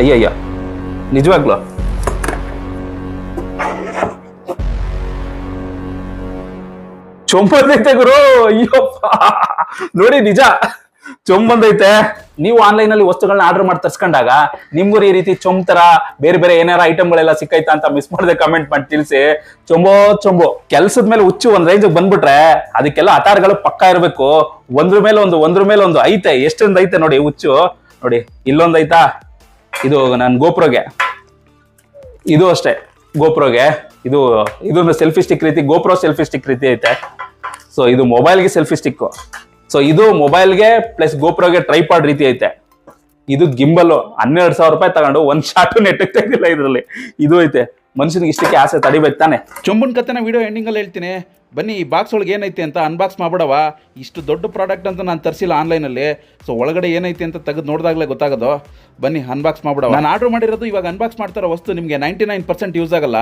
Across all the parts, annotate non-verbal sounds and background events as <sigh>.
ಅಯ್ಯಯ್ಯ ನಿಜವಾಗ್ಲು? ಚೊಂಬಂದೈತೆ ಗುರು. ಅಯ್ಯೋ ನೋಡಿ, ನಿಜ. ಚೊಂಬಂದೈತೆ ನೀವು ಆನ್ಲೈನ್ ಅಲ್ಲಿ ವಸ್ತುಗಳನ್ನ ಆರ್ಡರ್ ಮಾಡಿ ತರ್ಸ್ಕೊಂಡಾಗ ನಿಮ್ಗೂ ಈ ರೀತಿ ಚೊಂಬ್ ತರ ಬೇರೆ ಬೇರೆ ಏನಾರ ಐಟಮ್ಗಳೆಲ್ಲ ಸಿಕ್ಕೈತಾ ಅಂತ ಮಿಸ್ ಮಾಡದೆ ಕಮೆಂಟ್ ಮಾಡಿ ತಿಳಿಸಿ. ಚೊಂಬೋ ಚೊಂಬೋ. ಕೆಲ್ಸದ ಮೇಲೆ ಹುಚ್ಚು ಒಂದ್ ರೇಂಜ್ ಬಂದ್ಬಿಟ್ರೆ ಅದಕ್ಕೆಲ್ಲ ಅಟಾರ್ಗಳು ಪಕ್ಕ ಇರಬೇಕು. ಒಂದ್ರ ಮೇಲೆ ಒಂದು, ಒಂದ್ರ ಮೇಲೆ ಒಂದು ಐತೆ. ಎಷ್ಟೊಂದು ಐತೆ ನೋಡಿ ಹುಚ್ಚು. ನೋಡಿ, ಇಲ್ಲೊಂದ್ ಐತಾ? ಇದು ನಾನು ಗೋಪ್ರೋಗೆ. ಇದು ಅಷ್ಟೇ, ಗೋಪ್ರೋಗೆ. ಇದು, ಇದೊಂದು ಸೆಲ್ಫಿ ಸ್ಟಿಕ್ ರೀತಿ, ಗೋಪ್ರೋ ಸೆಲ್ಫಿ ಸ್ಟಿಕ್ ರೀತಿ ಐತೆ. ಸೊ ಇದು ಮೊಬೈಲ್ಗೆ ಸೆಲ್ಫಿ ಸ್ಟಿಕ್ ಸೊ ಇದು ಮೊಬೈಲ್ಗೆ ಪ್ಲಸ್ ಗೋಪ್ರೋಗೆ ಟ್ರೈಪಾಡ್ ರೀತಿ ಐತೆ. ಇದು ಗಿಂಬಲ್ ಹನ್ನೆರಡು ಸಾವಿರ ರೂಪಾಯಿ ತಗೊಂಡು ಒಂದು ಶಾಟು ನೆಟ್ ತೆಗ್ದಿಲ್ಲ ಇದರಲ್ಲಿ. ಇದು ಐತೆ. ಮನುಷ್ಯನಿಗೆ ಇಷ್ಟಕ್ಕೆ ಆಸೆ ತಡಿಬೇಕು ತಾನೆ. ಚೊಂಬನ್ ಕತೆನ ವಿಡಿಯೋ ಎಂಡಿಂಗಲ್ಲಿ ಹೇಳ್ತೀನಿ. ಬನ್ನಿ ಈ ಬಾಕ್ಸ್ ಒಳಗೆ ಏನೈತೆ ಅಂತ ಅನ್ಬಾಕ್ಸ್ ಮಾಡ್ಬಿಡವ ಇಷ್ಟು ದೊಡ್ಡ ಪ್ರಾಡಕ್ಟ್ ಅಂತ ನಾನು ತರಿಸಿಲ್ಲ ಆನ್ಲೈನಲ್ಲಿ ಸೊ ಒಳಗಡೆ ಏನೈತೆ ಅಂತ ತೆಗೆದು ನೋಡಿದಾಗಲೇ ಗೊತ್ತಾಗೋದು. ಬನ್ನಿ ಅನ್ಬಾಕ್ಸ್ ಮಾಡ್ಬಿಡವ ನಾನು ಆರ್ಡರ್ ಮಾಡಿರೋದು ಇವಾಗ ಅನ್ಬಾಕ್ಸ್ ಮಾಡ್ತಾರೋ ವಸ್ತು ನಿಮಗೆ ನೈಂಟಿ ನೈನ್ ಪರ್ಸೆಂಟ್ ಯೂಸ್ ಆಗಲ್ಲ.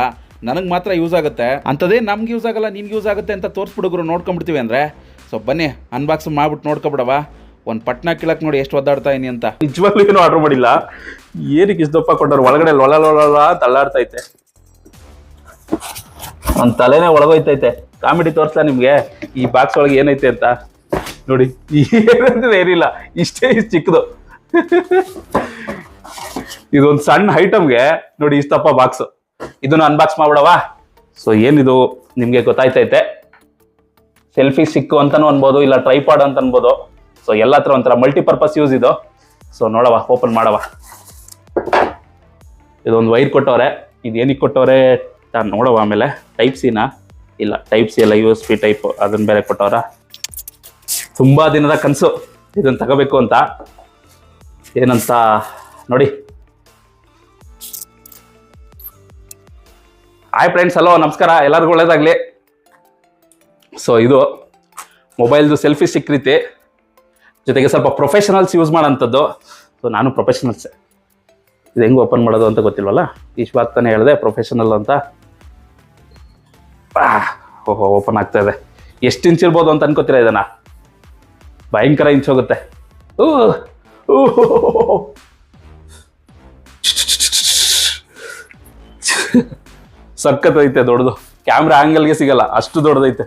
ನನಗೆ ಮಾತ್ರ ಯೂಸ್ ಆಗುತ್ತೆ. ಅಂಥದ್ದೇ ನಮ್ಗೆ ಯೂಸ್ ಆಗಲ್ಲ ನಿನ್ಗೆ ಯೂಸ್ ಆಗುತ್ತೆ ಅಂತ ತೋರಿಸ್ಬಿಡುಗರು ನೋಡ್ಕೊಂಬಿಡ್ತೀವಿ ಅಂದರೆ. ಸೊ ಬನ್ನಿ ಅನ್ಬಾಕ್ಸ್ ಮಾಡ್ಬಿಟ್ಟು ನೋಡ್ಕೊಬಿಡವ ಒಂದು ಪಟ್ನ ಕೀಳಕ್ಕೆ ನೋಡಿ ಎಷ್ಟು ಒದ್ದಾಡ್ತಾ ಇದೀನಿ ಅಂತ. ನಿಜವಾಗ್ಲೂ ಏನು ಆರ್ಡರ್ ಮಾಡಿಲ್ಲ. ಏನಕ್ಕೆ ಇಷ್ಟು ದಪ್ಪ ಕೊಟ್ಟರು ಒಳಗಡೆ ಲೊಳ ಲೊಳ ತಳ್ಳಾಡ್ತೈತೆ ಒಂದ್ ತಲೆನೇ ಒಳಗೋಯ್ತೈತೆ. ಕಾಮಿಡಿ ತೋರ್ಸ್ಲಾ ನಿಮ್ಗೆ? ಈ ಬಾಕ್ಸ್ ಒಳಗೆ ಏನೈತೆ ಅಂತ? ನೋಡಿ ಏನಂದ್ರೆ ಏನಿಲ್ಲ. ಇಷ್ಟೇ ಇಷ್ಟು ಚಿಕ್ಕದು. ಇದೊಂದು ಸಣ್ಣ ಐಟಮ್ಗೆ ನೋಡಿ ಇಷ್ಟಪ್ಪ ಬಾಕ್ಸ್ ಇದನ್ನ ಅನ್ಬಾಕ್ಸ್ ಮಾಡ್ಬಿಡವಾ ಸೊ ಏನಿದು ನಿಮ್ಗೆ ಗೊತ್ತಾಯ್ತೈತೆ. ಸೆಲ್ಫಿ ಸಿಕ್ಕು ಅಂತಾನು ಅನ್ಬೋದು, ಇಲ್ಲ ಟ್ರೈಪಾಡ್ ಅಂತ ಅನ್ಬೋದು. ಸೊ ಎಲ್ಲ ಹತ್ರ ಒಂಥರ ಮಲ್ಟಿಪರ್ಪಸ್ ಯೂಸ್ ಇದು. ಸೊ ನೋಡವ ಓಪನ್ ಮಾಡವ ಇದೊಂದು ವೈರ್ ಕೊಟ್ಟವ್ರೆ. ಇದು ಏನಕ್ಕೆ ಕೊಟ್ಟವ್ರೆ? ನಾನು ನೋಡವ ಆಮೇಲೆ ಟೈಪ್ ಸಿನಾ ಇಲ್ಲ ಟೈಪ್ ಸಿ ಎಲ್ಲ ಯು ಎಸ್ ಪಿ ಟೈಪ್ ಅದನ್ನ ಬೇರೆ ಕೊಟ್ಟವ್ರ? ತುಂಬಾ ದಿನದ ಕನಸು ಇದನ್ನ ತಗೋಬೇಕು ಅಂತ. ಏನಂತ, ನೋಡಿ. ಹಾಯ್ ಫ್ರೆಂಡ್ಸ್ ಹಲೋ ನಮಸ್ಕಾರ. ಎಲ್ಲರಿಗೂ ಒಳ್ಳೇದಾಗಲಿ. ಸೊ ಇದು ಮೊಬೈಲ್ದು ಸೆಲ್ಫಿ ಸ್ಟಿಕ್ ರೀತಿ. ಜೊತೆಗೆ ಸ್ವಲ್ಪ ಪ್ರೊಫೆಷನಲ್ಸ್ ಯೂಸ್ ಮಾಡೋಂಥದ್ದು ಸೊ ನಾನು ಪ್ರೊಫೆಷನಲ್ಸ್ ಇದು ಹೆಂಗೆ ಓಪನ್ ಮಾಡೋದು ಅಂತ ಗೊತ್ತಿಲ್ವಲ್ಲ? ಇಷ್ಟು ತಾನೇ ಹೇಳಿದೆ ಪ್ರೊಫೆಷನಲ್ ಅಂತ. ಓಹೋ ಓಪನ್ ಆಗ್ತಾ ಇದೆ. ಎಷ್ಟು ಇಂಚ್ ಇರ್ಬೋದು ಅಂತ ಅನ್ಕೋತೀರಾ ಇದನ್ನ? ಭಯಂಕರ ಇಂಚ್ ಹೋಗುತ್ತೆ. ಸಖತ್ತೈತೆ ದೊಡ್ಡದು. ಕ್ಯಾಮ್ರಾ ಆ್ಯಂಗಲ್ಗೆ ಸಿಗಲ್ಲ, ಅಷ್ಟು ದೊಡ್ಡದೈತೆ.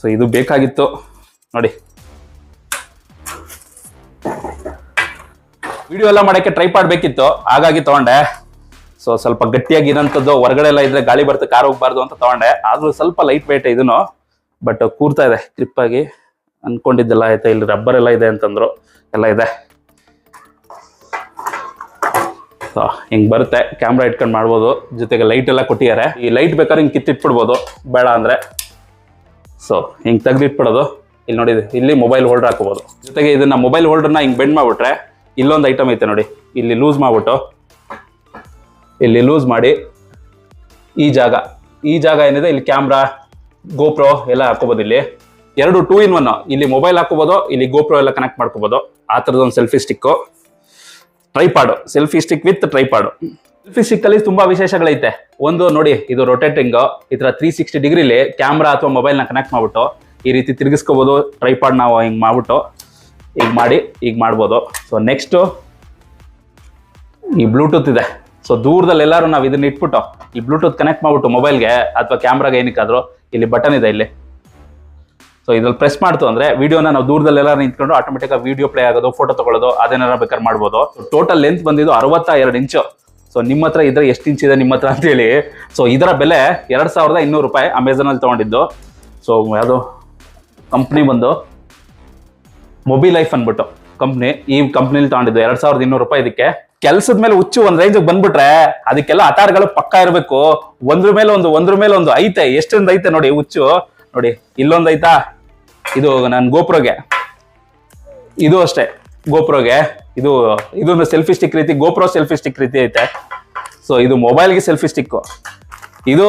ಸೊ ಇದು ಬೇಕಾಗಿತ್ತು. ನೋಡಿ. ವಿಡಿಯೋ ಎಲ್ಲ ಮಾಡೋಕ್ಕೆ ಟ್ರೈ ಮಾಡಬೇಕಿತ್ತು ಹಾಗಾಗಿ ತಗೊಂಡೆ. ಸೊ ಸ್ವಲ್ಪ ಗಟ್ಟಿಯಾಗಿ ಇರೋಂಥದ್ದು ಹೊರಗಡೆ ಎಲ್ಲ ಇದ್ರೆ ಗಾಳಿ ಬರ್ತದೆ ಕಾರ್ ಹೋಗ್ಬಾರ್ದು ಅಂತ ತಗೊಂಡೆ. ಆದ್ರೂ ಸ್ವಲ್ಪ ಲೈಟ್ ವೇಟ್ ಇದನ್ನು ಬಟ್ ಕೂರ್ತಾ ಇದೆ ಕ್ಲಿಪ್ ಆಗಿ ಅನ್ಕೊಂಡಿದ್ದೆಲ್ಲ ಐತೆ ಇಲ್ಲಿ ರಬ್ಬರ್ ಎಲ್ಲ ಇದೆ ಅಂತಂದ್ರು, ಎಲ್ಲ ಇದೆ. ಸೊ ಹಿಂಗೆ ಬರುತ್ತೆ ಕ್ಯಾಮ್ರಾ ಇಟ್ಕೊಂಡು ಮಾಡ್ಬೋದು, ಜೊತೆಗೆ ಲೈಟ್ ಎಲ್ಲ ಕೊಟ್ಟಿದ್ದಾರೆ. ಈ ಲೈಟ್ ಬೇಕಾದ್ರೆ ಹಿಂಗೆ ಕಿತ್ತಿಟ್ಬಿಡ್ಬೋದು, ಬೇಡ ಅಂದ್ರೆ. ಸೊ ಹಿಂಗೆ ತೆಗ್ದಿಟ್ಬಿಡೋದು, ಇಲ್ಲಿ ನೋಡಿ, ಇಲ್ಲಿ ಮೊಬೈಲ್ ಹೋಲ್ಡರ್ ಹಾಕೋಬೋದು. ಜೊತೆಗೆ ಇದನ್ನ ಮೊಬೈಲ್ ಹೋಲ್ಡರ್ನ ಹಿಂಗೆ ಬೆಂಡ್ ಮಾಡ್ಬಿಟ್ರೆ, ಇಲ್ಲೊಂದು ಐಟಮ್ ಐತೆ ನೋಡಿ, ಇಲ್ಲಿ ಲೂಸ್ ಮಾಡ್ಬಿಟ್ಟು. ಇಲ್ಲಿ ಲೂಸ್ ಮಾಡಿ ಈ ಜಾಗ. ಈ ಜಾಗ ಏನಿದೆ? ಇಲ್ಲಿ ಕ್ಯಾಮ್ರಾ ಗೋಪ್ರೋ ಎಲ್ಲ ಹಾಕೋಬೋದು ಇಲ್ಲಿ. ಎರಡು ಟೂ ಇನ್ ಒನ್ ಇಲ್ಲಿ ಮೊಬೈಲ್ ಹಾಕೋಬೋದು ಇಲ್ಲಿ ಗೋಪ್ರೋ ಎಲ್ಲ ಕನೆಕ್ಟ್ ಮಾಡ್ಕೋಬೋದು. ಆ ಥರದೊಂದು selfie stick tripod selfie stick with tripod selfie stick ಅಲ್ಲಿ ತುಂಬಾ ವಿಶೇಷಗಳೈತೆ. ಒಂದು ನೋಡಿ, ಇದು ರೊಟೇಟಿಂಗ್ ಈ ಥರ ತ್ರೀ ಸಿಕ್ಸ್ಟಿ ಡಿಗ್ರಿಲಿ ಕ್ಯಾಮ್ರಾ ಅಥವಾ ಮೊಬೈಲ್ನ ಕನೆಕ್ಟ್ ಮಾಡ್ಬಿಟ್ಟು ಈ ರೀತಿ ತಿರುಗಿಸ್ಕೋಬಹುದು ಟ್ರೈಪಾಡ್ ನಾವು ಹಿಂಗೆ ಮಾಡ್ಬಿಟ್ಟು ಈಗ ಮಾಡಿ, ಈಗ ಮಾಡ್ಬೋದು. ಸೊ ನೆಕ್ಸ್ಟ್ ಈ ಬ್ಲೂಟೂತ್ ಇದೆ. ಸೊ ದೂರದಲ್ಲಿ ಎಲ್ಲರೂ ನಾವು ಇದನ್ನ ಇಟ್ಬಿಟ್ಟು, ಈ ಬ್ಲೂಟೂತ್ ಕನೆಕ್ಟ್ ಮಾಡ್ಬಿಟ್ಟು ಮೊಬೈಲ್ಗೆ ಅಥವಾ ಕ್ಯಾಮ್ರಾಗೆ ಏನಕ್ಕಾದ್ರೂ ಇಲ್ಲಿ ಬಟನ್ ಇದೆ ಇಲ್ಲಿ. ಸೊ ಇದ್ರಲ್ಲಿ ಪ್ರೆಸ್ ಮಾಡ್ತು ಅಂದ್ರೆ ವಿಡಿಯೋನ ನಾವು ದೂರದಲ್ಲಿ ಎಲ್ಲ ನಿಂತ್ಕೊಂಡು ಆಟೋಮೆಟಿಕ್ ಆಗಿ ವಿಡಿಯೋ ಪ್ಲೇ ಆಗೋದು ಫೋಟೋ ತಗೊಳ್ಳೋದು ಅದೇನಾರ ಬೇಕಾದ್ರೆ ಮಾಡ್ಬೋದು. ಟೋಟಲ್ ಲೆಂತ್ ಬಂದಿದ್ದು ಅರವತ್ತ ಎರಡು ಇಂಚು. ಸೊ ನಿಮ್ಮ ಹತ್ರ ಇದ್ರೆ ಎಷ್ಟು ಇಂಚ್ ಇದೆ ನಿಮ್ಮ ಹತ್ರ ಅಂತ ಹೇಳಿ. ಸೊ ಇದರ ಬೆಲೆ ಎರಡ್ ಸಾವಿರದ ಇನ್ನೂರು ರೂಪಾಯಿ ಅಮೆಝಾನಲ್ಲಿ ತಗೊಂಡಿದ್ದು. ಸೊ ಯಾವುದು ಕಂಪ್ನಿ ಬಂದು ಮೊಬಿ ಲೈಫ್ ಅನ್ಬಿಟ್ಟು ಕಂಪ್ನಿ ಈ ಕಂಪ್ನಿಲಿ ತೊಗೊಂಡಿದ್ದು ಎರಡು ಸಾವಿರದ ಇನ್ನೂರು ರೂಪಾಯಿ ಇದಕ್ಕೆ. ಕೆಲ್ಸದ ಮೇಲೆ ಹುಚ್ಚು ಒಂದ್ ರೇಂಜ್ ಬಂದ್ಬಿಟ್ರೆ ಅದಕ್ಕೆಲ್ಲ ಅಟಾರ್ಗಳು ಪಕ್ಕ ಇರಬೇಕು. ಒಂದ್ರ ಮೇಲೆ ಒಂದು, ಒಂದ್ರ ಮೇಲೆ ಒಂದು ಐತೆ. ಎಷ್ಟೊಂದು ಐತೆ ನೋಡಿ ಹುಚ್ಚು. ನೋಡಿ, ಇಲ್ಲೊಂದು ಐತಾ? ಇದು ನನ್ ಗೋಪ್ರೋಗೆ. ಇದು ಅಷ್ಟೇ, ಗೋಪ್ರೋಗೆ. ಇದು ಇದೊಂದು ಸೆಲ್ಫಿ ಸ್ಟಿಕ್ ರೀತಿ, ಗೋಪ್ರೋ ಸೆಲ್ಫಿ ಸ್ಟಿಕ್ ರೀತಿ ಐತೆ. ಸೊ ಇದು ಮೊಬೈಲ್ಗೆ ಸೆಲ್ಫಿ ಸ್ಟಿಕ್ ಇದು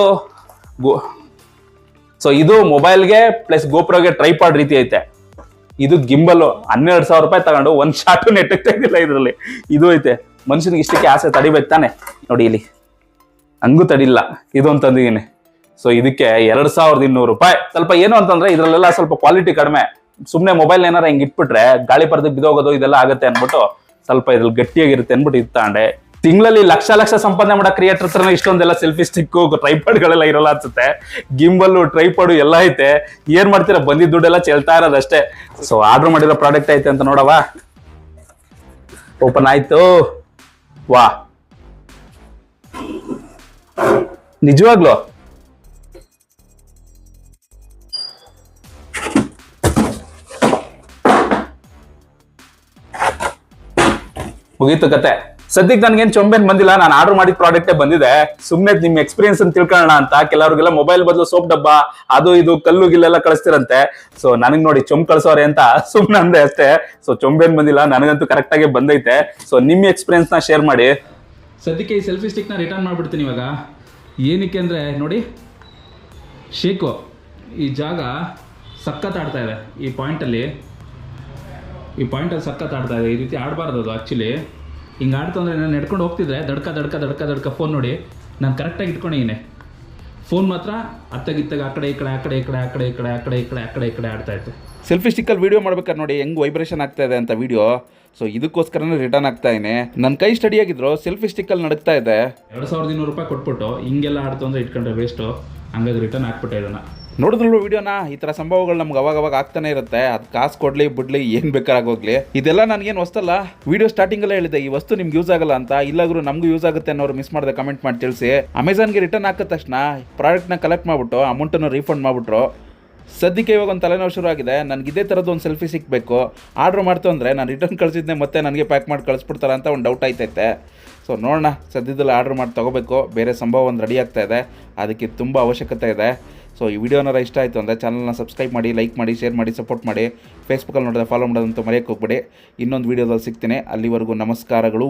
ಗೋ ಸೊ ಇದು ಮೊಬೈಲ್ಗೆ ಪ್ಲಸ್ ಗೋಪ್ರೋಗೆ ಟ್ರೈಪಾಡ್ ರೀತಿ ಐತೆ. ಇದು ಗಿಂಬಲ್ ಹನ್ನೆರಡು ಸಾವಿರ ರೂಪಾಯಿ ತಗೊಂಡು ಒಂದು ಶಾಟು ನೆಟ್ಟಕ್ಕೆ ತೆಗ್ದಿಲ್ಲ ಇದರಲ್ಲಿ. ಇದು ಐತೆ. ಮನುಷ್ಯನಿಗೆ ಇಷ್ಟಕ್ಕೆ ಆಸೆ ತಡಿಬೇಕು ತಾನೆ? ನೋಡಿ ಇಲ್ಲಿ. ಹಂಗೂ ತಡಿಲ್ಲ. ಇದು ಅಂತಂದಿದ್ದೀನಿ ಸೊ ಇದಕ್ಕೆ ಎರಡು ಸಾವಿರದ ಇನ್ನೂರು ರೂಪಾಯಿ. ಸ್ವಲ್ಪ ಏನು ಅಂತಂದ್ರೆ ಇದರಲ್ಲೆಲ್ಲ ಸ್ವಲ್ಪ ಕ್ವಾಲಿಟಿ ಕಡಿಮೆ. ಸುಮ್ಮನೆ ಮೊಬೈಲ್ ಏನಾರು ಹಿಂಗೆ ಇಟ್ಬಿಟ್ರೆ ಗಾಳಿ ಪರದಕ್ಕೆ ಬಿದೋಗೋದು ಇದೆಲ್ಲ ಆಗುತ್ತೆ ಅನ್ಬಿಟ್ಟು ಸ್ವಲ್ಪ ಇದ್ರಲ್ಲಿ ಗಟ್ಟಿಯಾಗಿರುತ್ತೆ ಅಂದ್ಬಿಟ್ಟು ಇದು ತಗೊಂಡೆ. ತಿಂಗಳಲ್ಲಿ ಲಕ್ಷ ಲಕ್ಷ ಸಂಪಾದನೆ ಮಾಡೋ ಕ್ರಿಯೇಟರ್ ಹತ್ರನೇ ಇಷ್ಟೊಂದೆಲ್ಲ ಸೆಲ್ಫಿ ಸ್ಟಿಕ್ಕು ಟ್ರೈಪಾಡ್ಗಳೆಲ್ಲ ಇರೋಲ್ಲ ಅನ್ಸುತ್ತೆ. ಗಿಂಬಲ್ಲು ಟ್ರೈಪಾಡು ಎಲ್ಲ ಐತೆ. ಏನ್ ಮಾಡ್ತೀರಾ? ಬಂದಿದ್ದ ದುಡ್ಡೆಲ್ಲ ಚೆಲ್ತಾ ಇರೋದಷ್ಟೇ. ಸೊ ಆರ್ಡರ್ ಮಾಡಿರೋ ಪ್ರಾಡಕ್ಟ್ ಐತೆ ಅಂತ ನೋಡವಾ ಓಪನ್ ಆಯ್ತು. ವಾ ನಿಜವಾಗ್ಲು ಮುಗೀತು ಕತೆ ಸದ್ಯಕ್ಕೆ ನನಗೇನು ಚೊಂಬೆನ್ ಬಂದಿಲ್ಲ, ನಾನು ಆರ್ಡರ್ ಮಾಡಿದ ಪ್ರಾಡಕ್ಟೇ ಬಂದಿದೆ. ಸುಮ್ಮನೆ ನಿಮ್ಮ ಎಕ್ಸ್ಪೀರಿಯನ್ಸ್ ಅಂತ ತಿಳ್ಕೊಳ್ಳೋಣ ಅಂತ. ಕೆಲವರಿಗೆಲ್ಲ ಮೊಬೈಲ್ ಬದಲು ಸೋಪ್ ಡಬ್ಬ, ಅದು ಇದು, ಕಲ್ಲು ಗಿಲ್ಲೆಲ್ಲ ಕಳಿಸ್ತಿರಂತೆ. ಸೊ ನನಗೆ ನೋಡಿ ಚೊಂಬ್ ಕಳಿಸೋರೆ ಅಂತ <laughs> ಸುಮ್ಮನೆ ಅಂದೆ ಅಷ್ಟೇ. ಸೊ ಚೊಂಬೆನ್ ಬಂದಿಲ್ಲ, ನನಗಂತೂ ಕರೆಕ್ಟಾಗಿ ಬಂದೈತೆ. ಸೊ ನಿಮ್ಮ ಎಕ್ಸ್ಪೀರಿಯನ್ಸ್ನ ಶೇರ್ ಮಾಡಿ. ಸದ್ಯಕ್ಕೆ ಈ ಸೆಲ್ಫಿ ಸ್ಟಿಕ್ನ ರಿಟರ್ನ್ ಮಾಡಿಬಿಡ್ತೀನಿ ಇವಾಗ. ಏನಕ್ಕೆ ಅಂದರೆ, ನೋಡಿ, ಶೇಕು. ಈ ಜಾಗ ಸಖತ್ ಆಡ್ತಾ ಇದೆ ಈ ಪಾಯಿಂಟಲ್ಲಿ ಈ ಪಾಯಿಂಟಲ್ಲಿ ಸಖತ್ ಆಡ್ತಾ ಇದೆ. ಈ ರೀತಿ ಆಡಬಾರ್ದು ಅದು ಆ್ಯಕ್ಚುಲಿ ಹಿಂಗೆ ಆಡ್ತು ಅಂದರೆ ನಾನು ನಡ್ಕೊಂಡು ಹೋಗ್ತಿದ್ರೆ ದಡ್ಕ ದಡ್ಕ ದಡ್ಕ ದಡ್ಕ ಫೋನ್ ನೋಡಿ ನಾನು ಕರೆಕ್ಟಾಗಿ ಇಟ್ಕೊಂಡಿದ್ದೀನಿ ಫೋನ್ ಮಾತ್ರ ಅತ್ತಗಿತ್ತಾಗ ಆ ಕಡೆ ಈ ಕಡೆ ಆ ಕಡೆ ಈ ಕಡೆ ಆ ಕಡೆ ಈ ಕಡೆ ಆ ಕಡೆ ಈ ಕಡೆ ಆ ಕಡೆ ಈ ಕಡೆ ಆಡ್ತಾ ಇತ್ತು. ಸೆಲ್ಫಿ ಸ್ಟಿಕ್ಕಲ್ಲಿ ವೀಡಿಯೋ ಮಾಡ್ಬೇಕಾದ್ರೆ ನೋಡಿ ಹೆಂಗೆ ವೈಬ್ರೇಷನ್ ಆಗ್ತಾ ಇದೆ ಅಂತ ವಿಡಿಯೋ ಸೊ ಇದಕ್ಕೋಸ್ಕರನೇ ರಿಟರ್ನ್ ಆಗ್ತಾ ಇದ್ದೀನಿ ನನ್ನ ಕೈ ಸ್ಟಡಿ ಆಗಿದ್ರು ಸೆಲ್ಫಿ ಸ್ಟಿಕ್ಕಲ್ಲಿ ನಡಕ್ತಾ ಇದೆ. ಎರಡು ಸಾವಿರದ ಇನ್ನೂರು ರೂಪಾಯಿ ಕೊಟ್ಬಿಟ್ಟು ಹಿಂಗೆಲ್ಲ ಆಡ್ತು ಅಂದರೆ ಇಟ್ಕೊಂಡ್ರೆ ವೇಸ್ಟು ಹಂಗಾಗಿ ರಿಟರ್ನ್ ಹಾಕ್ಬಿಟ್ಟೆ ಇದನ್ನು ನೋಡಿದ್ರು ವಿಡಿಯೋನ? ಈ ಥರ ಸಂಭವಗಳು ನಮ್ಗೆ ಅವಾಗ ಅವಾಗ ಆಗ್ತಾನೆ ಇರುತ್ತೆ. ಅದು ಕಾಸು ಕೊಡ್ಲಿ, ಬಿಡ್ಲಿ, ಏನು ಹೋಗ್ಲಿ. ಇದೆಲ್ಲ ನನಗೇನು ಹೊಸ್ತಲ್ಲ? ವಿಡಿಯೋ ಸ್ಟಾರ್ಟಿಂಗಲ್ಲೇ ಹೇಳಿದೆ, ಈ ವಸ್ತು ನಿಮ್ಗೆ ಯೂಸ್ ಆಗಲ್ಲ ಅಂತ. ಇಲ್ಲಾದ್ರೂ ನಮಗೂ ಯೂಸ್ ಆಗುತ್ತೆ ಅನ್ನೋರು ಮಿಸ್ ಮಾಡಿದೆ ಕಮೆಂಟ್ ಮಾಡಿ ತಿಳಿಸಿ. ಅಮೆಝಾನ್ಗೆ ರಿಟರ್ನ್ ಹಾಕಿದ ತಕ್ಷಣ ಪ್ರಾಡಕ್ಟ್ನ ಕಲೆಕ್ಟ್ ಮಾಡಿಬಿಟ್ಟು ಅಮೌಂಟನ್ನು ರೀಫಂಡ್ ಮಾಡಿಬಿಟ್ರು. ಸದ್ಯಕ್ಕೆ ಇವಾಗ ಒಂದು ತಲೆನೋವು ಶುರು ಆಗಿದೆ. ನನಗೆ ಇದೇ ಥರದ್ದು ಒಂದು ಸೆಲ್ಫಿ ಸಿಕ್ಕಬೇಕು ಆರ್ಡ್ರ್ ಮಾಡ್ತು ಅಂದರೆ ನಾನು ರಿಟರ್ನ್ ಕಳಿಸಿದ್ದೆ ಮತ್ತೆ ನನಗೆ ಪ್ಯಾಕ್ ಮಾಡಿ ಕಳಿಸ್ಬಿಡ್ತಾರೆ ಅಂತ ಒಂದು ಡೌಟ್ ಆಯ್ತೈತೆ. ಸೊ ನೋಡೋಣ. ಸದ್ಯದಲ್ಲಿ ಆರ್ಡ್ರ್ ಮಾಡಿ ತೊಗೋಬೇಕು. ಬೇರೆ ಸಂಭವ ಒಂದು ರೆಡಿ ಆಗ್ತಾ ಇದೆ. ಅದಕ್ಕೆ ತುಂಬ ಅವಶ್ಯಕತೆ ಇದೆ. ಸೊ ಈ ವಿಡಿಯೋನಾರ ಇಷ್ಟ ಆಯಿತು ಅಂದರೆ ಚಾನಲ್ನ ಸಬ್ಸ್ಕ್ರೈಬ್ ಮಾಡಿ ಲೈಕ್ ಮಾಡಿ ಶೇರ್ ಮಾಡಿ ಸಪೋರ್ಟ್ ಮಾಡಿ ಫೇಸ್ಬುಕ್ಕಲ್ಲಿ ನೋಡಿದ್ರೆ ಫಾಲೋ ಮಾಡೋದಂತೂ ಮರೆಯೋಕ್ಕೆ ಹೋಗ್ಬೇಡಿ. ಇನ್ನೊಂದು ವೀಡಿಯೋದಲ್ಲಿ ಸಿಗ್ತೇನೆ. ಅಲ್ಲಿವರೆಗೂ ನಮಸ್ಕಾರಗಳು.